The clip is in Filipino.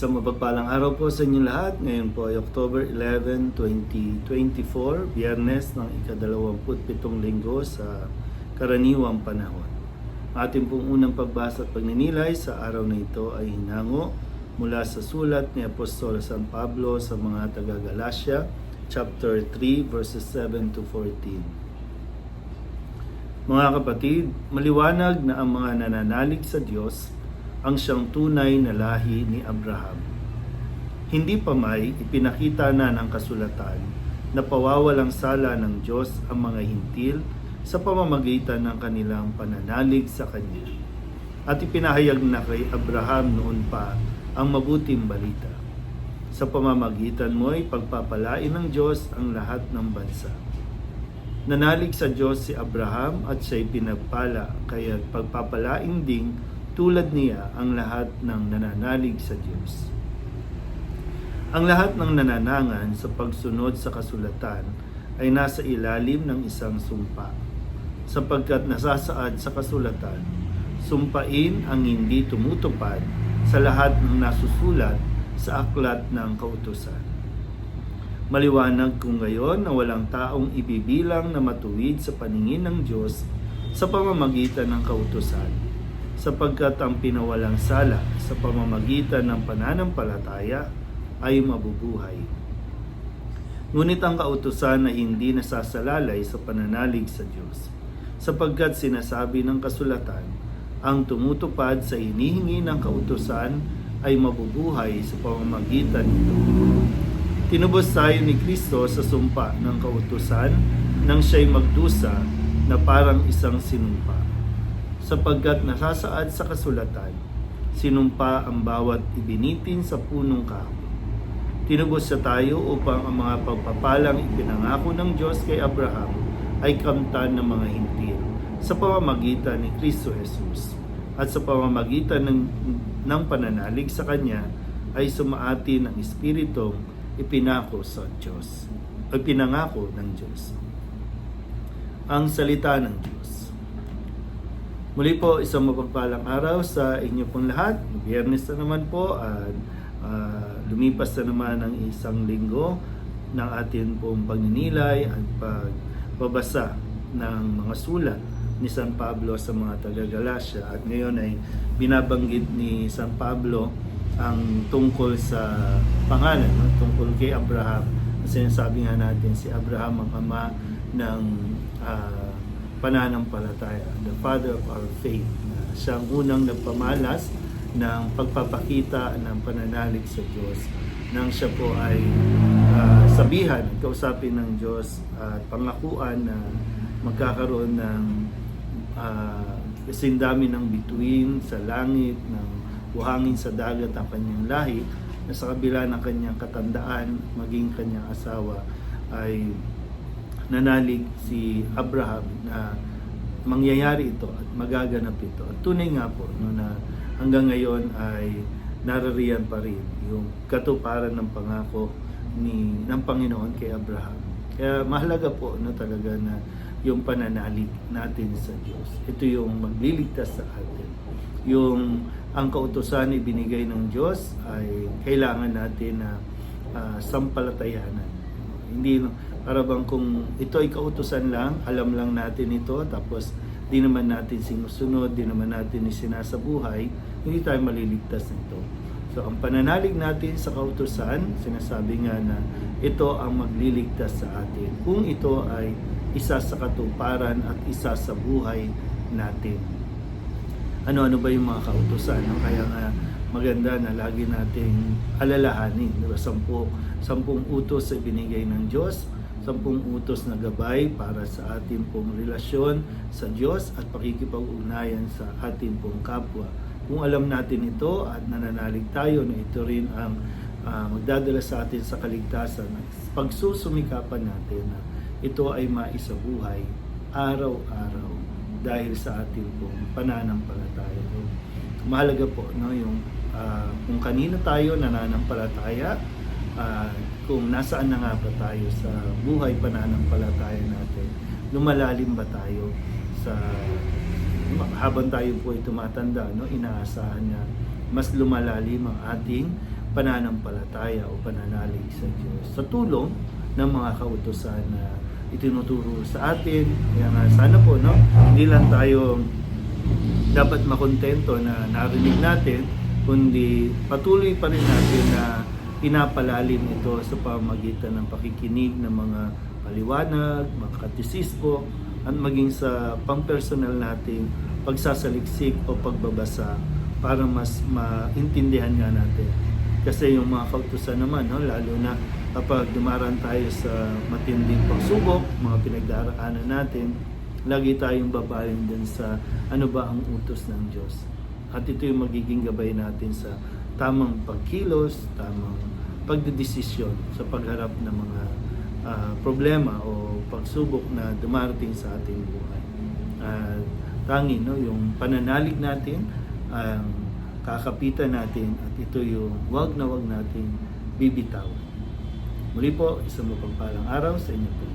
Sa mapagpalang araw po sa inyo lahat, ngayon po ay October 11, 2024, biyernes ng ikadalawamputpitong linggo sa karaniwang panahon. Ating pong unang pagbasa at pagninilay sa araw na ito ay hinango mula sa sulat ni Apostol San Pablo sa mga taga-Galacia, chapter 3, verses 7 to 14. Mga kapatid, maliwanag na ang mga nananalig sa Diyos ang siyang tunay na lahi ni Abraham. Hindi pa may ipinakita na ng kasulatan na pawawalang sala ng Diyos ang mga hintil sa pamamagitan ng kanilang pananalig sa Kanya. At ipinahayag na kay Abraham noon pa ang mabuting balita. Sa pamamagitan mo ay pagpapalain ng Diyos ang lahat ng bansa. Nanalig sa Diyos si Abraham at siya'y pinagpala, kaya pagpapalaing ding tulad niya ang lahat ng nananalig sa Diyos. Ang lahat ng nananangan sa pagsunod sa kasulatan ay nasa ilalim ng isang sumpa, sapagkat nasasaad sa kasulatan, sumpain ang hindi tumutupad sa lahat ng nasusulat sa aklat ng kautusan. Maliwanag kung ngayon na walang taong ibibilang na matuwid sa paningin ng Diyos sa pamamagitan ng kautusan, sapagkat ang pinawalang sala sa pamamagitan ng pananampalataya ay mabubuhay. Ngunit ang kautusan ay hindi nasasalalay sa pananalig sa Diyos, sapagkat sinasabi ng kasulatan, ang tumutupad sa hinihingi ng kautusan ay mabubuhay sa pamamagitan nito. Tinubos tayo ni Kristo sa sumpa ng kautusan nang siya'y magdusa na parang isang sinumpa. Sapagkat nasasaad sa kasulatan, sinumpa ang bawat ibinitin sa punong kahoy. Tinubos sa tayo upang ang mga pagpapalang ipinangako ng Diyos kay Abraham ay kamtan ng mga hintil sa pamamagitan ni Kristo Jesus at sa pamamagitan ng, ng pananalig sa Kanya ay sumaati ng Espiritong ipinako sa Diyos o pinangako ng Diyos. Ang salita ng Diyos. Muli po, isang mapagpalang araw sa inyo pong lahat. Biyernes na naman po at uh, lumipas na naman ang isang linggo ng atin pong pagninilay at pagbabasa ng mga sulat ni San Pablo sa mga taga-Galacia at ngayon ay binabanggit ni San Pablo ang tungkol sa pangalan, no? tungkol kay Abraham. Sinasabi nga natin si Abraham ang ama ng uh, pananampalataya, the father of our faith. Na siya ang unang nagpamalas ng pagpapakita ng pananalig sa Diyos nang siya po ay uh, sabihan, kausapin ng Diyos at pangakuan na magkakaroon ng uh, kasindami ng bituin sa langit, ng buhangin sa dagat ang kanyang lahi na sa kabila ng kanyang katandaan maging kanyang asawa ay nanalig si Abraham na mangyayari ito at magaganap ito. At tunay nga po no, na hanggang ngayon ay narariyan pa rin yung katuparan ng pangako ni ng Panginoon kay Abraham. Kaya mahalaga po no talaga na yung pananalig natin sa Diyos. Ito yung magliligtas sa atin. Yung ang kautusan ibinigay ng Diyos ay kailangan natin na uh, sampalatayanan. Hindi para bang kung ito ay kautusan lang, alam lang natin ito, tapos di naman natin sinusunod, di naman natin isinasabuhay, hindi tayo maliligtas nito. So ang pananalig natin sa kautusan, sinasabi nga na ito ang magliligtas sa atin. Kung ito ay isa sa katuparan at isa sa buhay natin ano-ano ba yung mga kautusan. Kaya nga maganda na lagi nating alalahanin. Diba? Sampu, sampung utos sa binigay ng Diyos, sampung utos na gabay para sa ating pong relasyon sa Diyos at pakikipag-ugnayan sa ating pong kapwa. Kung alam natin ito at nananalig tayo na ito rin ang uh, magdadala sa atin sa kaligtasan pagsusumikapan natin na ito ay maisabuhay araw-araw dahil sa ating pong pananampalataya. Mahalaga po no yung uh, kung kanino tayo nananampalataya uh, kung nasaan na nga ba tayo sa buhay pananampalataya natin lumalalim ba tayo sa habang tayo po ay tumatanda no inaasahan na mas lumalalim ang ating pananampalataya o pananalig sa Diyos sa tulong ng mga kautosan na itinuturo sa atin. Kaya nga sana po, no, hindi lang tayo dapat makontento na narinig natin, kundi patuloy pa rin natin na pinapalalim ito sa pamagitan ng pakikinig ng mga paliwanag, mga katisispo, at maging sa pang-personal nating pagsasaliksik o pagbabasa para mas maintindihan nga natin. Kasi yung mga kautusan naman, no, lalo na kapag dumaraan tayo sa matinding pagsubok, mga pinagdaraanan natin, lagi tayong babaling din sa ano ba ang utos ng Diyos. At ito yung magiging gabay natin sa tamang pagkilos, tamang pagdedesisyon sa pagharap ng mga ah, problema o pagsubok na dumarating sa ating buhay. At tangi, no, yung pananalig natin, ang kakapitan natin at ito yung wag na wag nating bibitawan. Muli po, isang mapagpalang araw sa inyo po.